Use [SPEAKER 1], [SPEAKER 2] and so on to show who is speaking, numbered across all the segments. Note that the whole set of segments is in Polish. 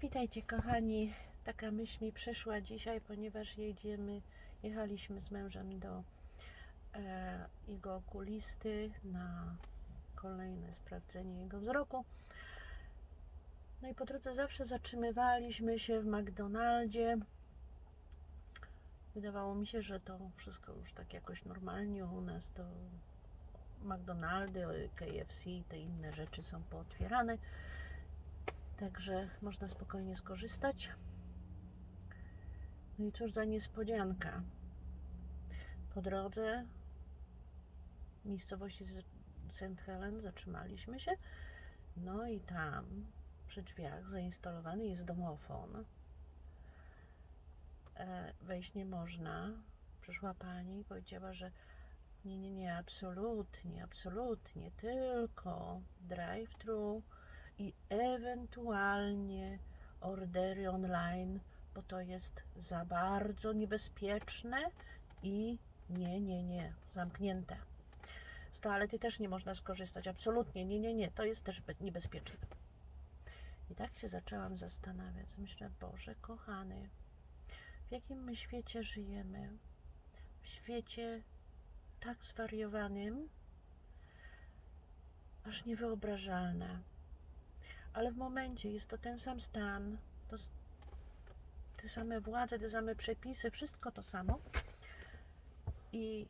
[SPEAKER 1] Witajcie kochani. Taka myśl mi przyszła dzisiaj, ponieważ jedziemy, jechaliśmy z mężem do e, jego okulisty na kolejne sprawdzenie jego wzroku. No i po drodze zawsze zatrzymywaliśmy się w McDonaldzie. Wydawało mi się, że to wszystko już tak jakoś normalnie u nas to McDonaldy, KFC i te inne rzeczy są pootwierane. Także można spokojnie skorzystać. No i cóż za niespodzianka. Po drodze w miejscowości St. Helen zatrzymaliśmy się. No i tam przy drzwiach zainstalowany jest domofon. E, Wejść nie można. Przyszła pani i powiedziała, że nie, nie, nie, absolutnie, absolutnie, tylko drive-thru i ewentualnie ordery online, bo to jest za bardzo niebezpieczne i nie, nie, nie, zamknięte. Z toalety też nie można skorzystać, absolutnie, nie, nie, nie, to jest też be- niebezpieczne. I tak się zaczęłam zastanawiać, myślę, Boże kochany, w jakim my świecie żyjemy? W świecie tak zwariowanym, aż niewyobrażalne ale w momencie jest to ten sam stan, to te same władze, te same przepisy, wszystko to samo. I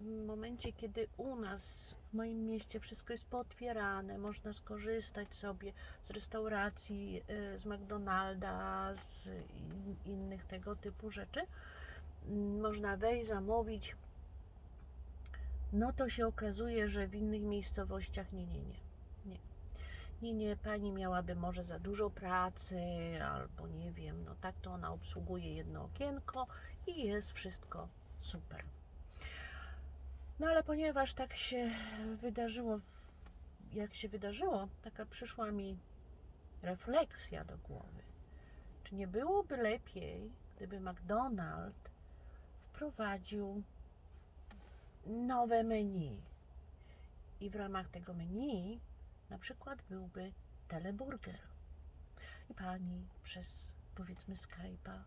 [SPEAKER 1] w momencie, kiedy u nas, w moim mieście, wszystko jest pootwierane, można skorzystać sobie z restauracji, y, z McDonalda, z in- innych tego typu rzeczy, mm, można wejść, zamówić, no to się okazuje, że w innych miejscowościach nie, nie, nie. Nie, nie, pani miałaby może za dużo pracy, albo nie wiem, no tak to ona obsługuje jedno okienko i jest wszystko super. No ale ponieważ tak się wydarzyło, jak się wydarzyło, taka przyszła mi refleksja do głowy. Czy nie byłoby lepiej, gdyby McDonald wprowadził nowe menu i w ramach tego menu na przykład byłby teleburger. I pani przez powiedzmy Skype'a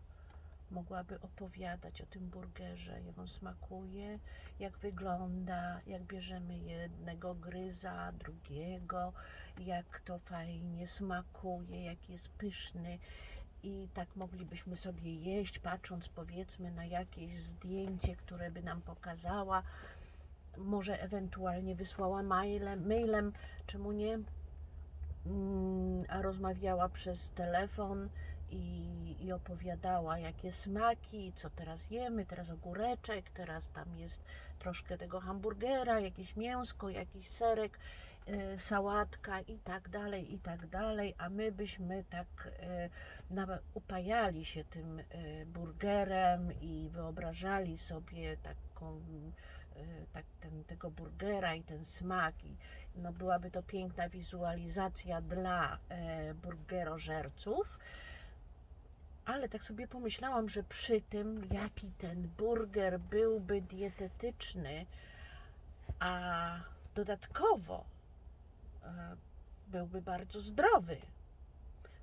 [SPEAKER 1] mogłaby opowiadać o tym burgerze, jak on smakuje, jak wygląda, jak bierzemy jednego gryza, drugiego, jak to fajnie smakuje, jak jest pyszny. I tak moglibyśmy sobie jeść, patrząc powiedzmy na jakieś zdjęcie, które by nam pokazała, może ewentualnie wysłała mailem, mailem czemu nie, Mm, a rozmawiała przez telefon i, i opowiadała, jakie smaki, co teraz jemy, teraz ogóreczek, teraz tam jest troszkę tego hamburgera, jakieś mięsko, jakiś serek, e, sałatka i tak dalej, i tak dalej, a my byśmy tak e, na, upajali się tym e, burgerem i wyobrażali sobie taką tak, ten, tego burgera i ten smak i no byłaby to piękna wizualizacja dla e, burgerożerców. Ale tak sobie pomyślałam, że przy tym, jaki ten burger byłby dietetyczny, a dodatkowo e, byłby bardzo zdrowy.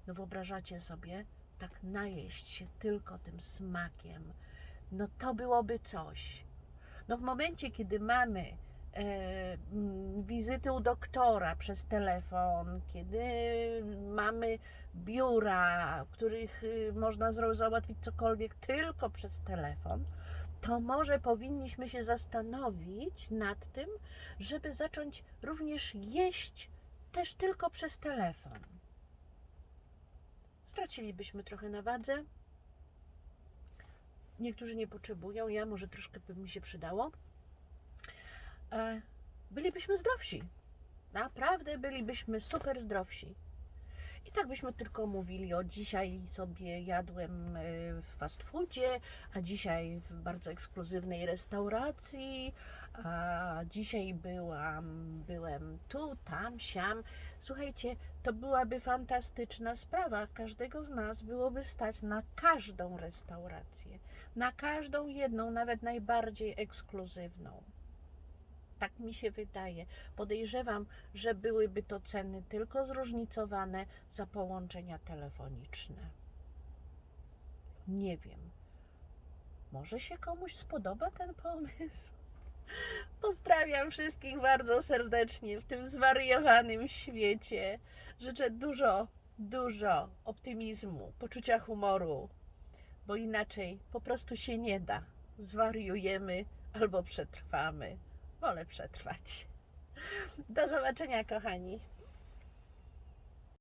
[SPEAKER 1] No wyobrażacie sobie, tak najeść się tylko tym smakiem, no to byłoby coś. No w momencie, kiedy mamy e, mm, wizyty u doktora przez telefon, kiedy mamy biura, w których y, można załatwić cokolwiek tylko przez telefon, to może powinniśmy się zastanowić nad tym, żeby zacząć również jeść też tylko przez telefon. Stracilibyśmy trochę na wadze. Niektórzy nie potrzebują, ja może troszkę by mi się przydało. E, bylibyśmy zdrowsi. Naprawdę bylibyśmy super zdrowsi. I tak byśmy tylko mówili o dzisiaj sobie jadłem e, w fast foodzie, a dzisiaj w bardzo ekskluzywnej restauracji, a dzisiaj byłam, byłem tu, tam, siam. Słuchajcie, to byłaby fantastyczna sprawa. Każdego z nas byłoby stać na każdą restaurację, na każdą jedną, nawet najbardziej ekskluzywną. Tak mi się wydaje. Podejrzewam, że byłyby to ceny tylko zróżnicowane za połączenia telefoniczne. Nie wiem. Może się komuś spodoba ten pomysł? Pozdrawiam wszystkich bardzo serdecznie w tym zwariowanym świecie. Życzę dużo, dużo optymizmu, poczucia humoru, bo inaczej po prostu się nie da. Zwariujemy albo przetrwamy. Wolę przetrwać. Do zobaczenia, kochani.